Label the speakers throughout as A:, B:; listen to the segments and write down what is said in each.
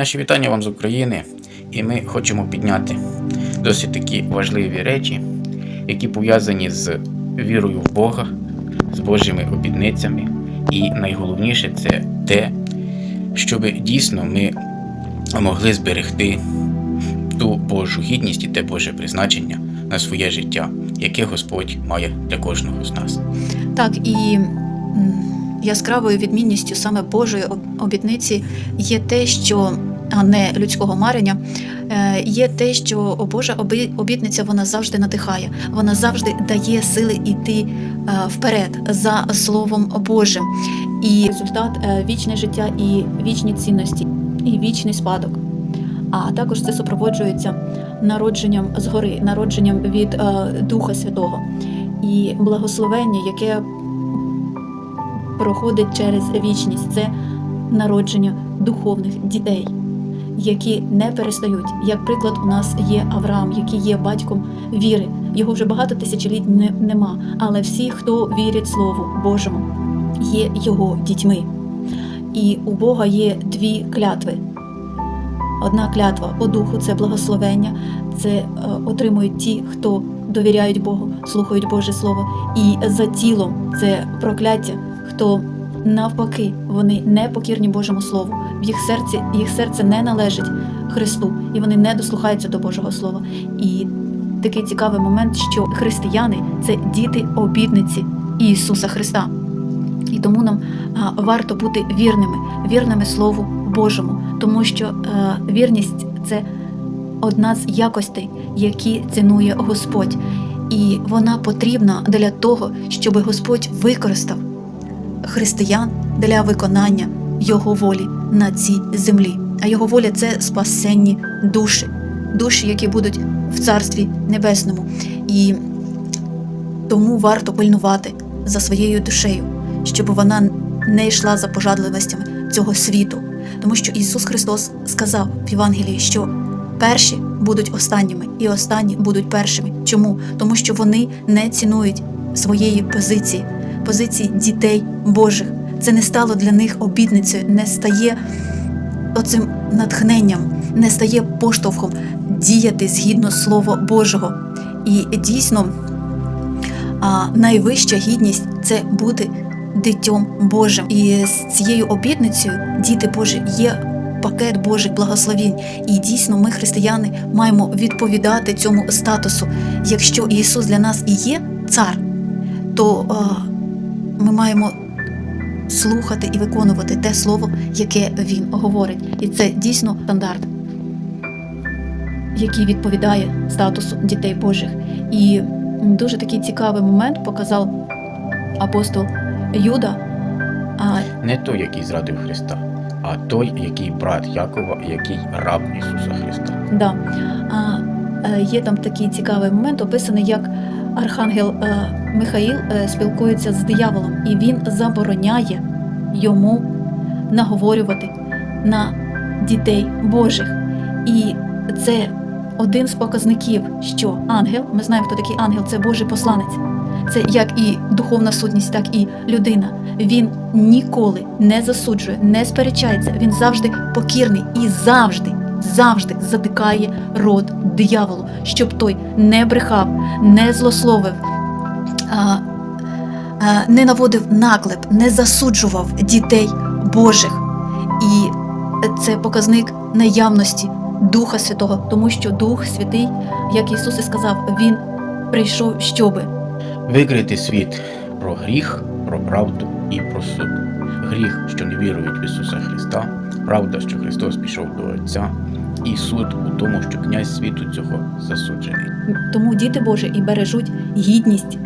A: Наші вітання вам з України, і ми хочемо підняти досить такі важливі речі, які пов'язані з вірою в Бога, з Божими обідницями. І найголовніше це те, щоб дійсно ми могли зберегти ту Божу гідність і те Боже призначення на своє життя, яке Господь має для кожного з нас.
B: Так, і яскравою відмінністю саме Божої об- обітниці є те, що а не людського марення, е, є те, що Божа обітниця вона завжди надихає, вона завжди дає сили йти е, вперед за Словом Божим. І результат е, вічне життя і вічні цінності, і вічний спадок. А також це супроводжується народженням згори, народженням від Духа Святого і благословення, яке проходить через вічність, це народження духовних дітей, які не перестають. Як приклад, у нас є Авраам, який є батьком віри. Його вже багато тисячоліть не, нема. Але всі, хто вірять Слову Божому, є його дітьми. І у Бога є дві клятви. Одна клятва по духу це благословення, це е, отримують ті, хто довіряють Богу, слухають Боже Слово. І за тілом це прокляття, хто навпаки вони не покірні Божому Слову. В їх серці їх серце не належить Христу, і вони не дослухаються до Божого Слова. І такий цікавий момент, що християни це діти обітниці Ісуса Христа. І тому нам варто бути вірними, вірними Слову Божому, тому що е, вірність це одна з якостей, які цінує Господь, і вона потрібна для того, щоб Господь використав християн для виконання Його волі на цій землі. А його воля це спасенні душі, душі, які будуть в Царстві Небесному. І тому варто пильнувати за своєю душею, щоб вона не йшла за пожадливостями цього світу. Тому що Ісус Христос сказав в Євангелії, що перші будуть останніми, і останні будуть першими. Чому? Тому що вони не цінують своєї позиції, позиції дітей Божих. Це не стало для них обітницею, не стає оцим натхненням, не стає поштовхом діяти згідно Слова Божого. І дійсно, найвища гідність це бути дитям Божим. І з цією обітницею, діти Божі, є пакет Божих благословінь. І дійсно, ми, християни, маємо відповідати цьому статусу. Якщо Ісус для нас і є цар, то ми маємо слухати і виконувати те слово, яке Він говорить. І це дійсно стандарт, який відповідає статусу дітей Божих. І дуже такий цікавий момент показав апостол Юда. А,
A: Не той, який зрадив Христа, а той, який брат Якова, який раб Ісуса Христа.
B: да, а, е, є там такий цікавий момент, описаний, як архангел е, Михаїл е, спілкується з дияволом, і він забороняє йому наговорювати на дітей Божих. І це один з показників, що ангел, ми знаємо, хто такий ангел, це Божий посланець. Це як і духовна сутність, так і людина. Він ніколи не засуджує, не сперечається. Він завжди покірний і завжди, завжди затикає рот дияволу, щоб той не брехав, не злословив, не наводив наклеп, не засуджував дітей Божих. І це показник наявності Духа Святого, тому що Дух Святий, як Ісус і сказав, Він прийшов, щоби
A: Викрити світ про гріх, про правду і про суд. Гріх, що не вірують в Ісуса Христа, правда, що Христос пішов до Отця, і суд у тому, що князь світу цього засуджений.
B: Тому діти Божі і бережуть гідність,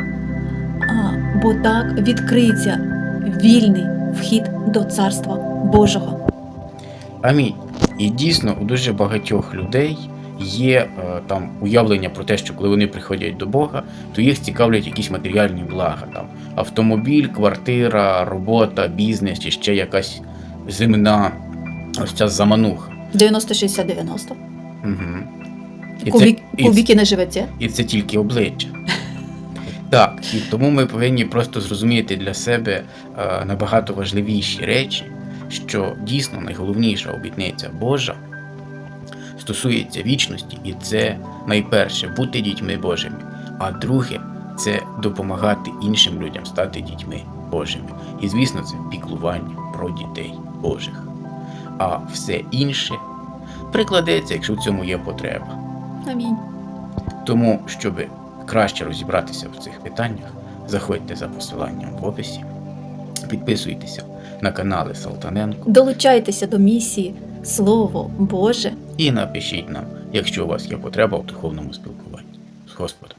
B: а, бо так відкриється вільний вхід до Царства Божого.
A: Амінь. І дійсно у дуже багатьох людей є е, там уявлення про те, що коли вони приходять до Бога, то їх цікавлять якісь матеріальні блага, там автомобіль, квартира, робота, бізнес чи ще якась земна ось ця замануха.
B: 90-60-90.
A: Угу. І це,
B: Кубік,
A: і,
B: кубіки не живеться.
A: і це тільки обличчя. Так, і тому ми повинні просто зрозуміти для себе е, набагато важливіші речі, що дійсно найголовніша обітниця Божа стосується вічності, і це найперше бути дітьми Божими, а друге це допомагати іншим людям стати дітьми Божими. І звісно, це піклування про дітей Божих. А все інше прикладеться, якщо в цьому є потреба.
B: Амінь.
A: Тому, щоб краще розібратися в цих питаннях, заходьте за посиланням в описі, підписуйтеся на канали Салтаненко
B: Долучайтеся до місії Слово Боже.
A: і напишіть нам, якщо у вас є потреба в духовному спілкуванні з Господом.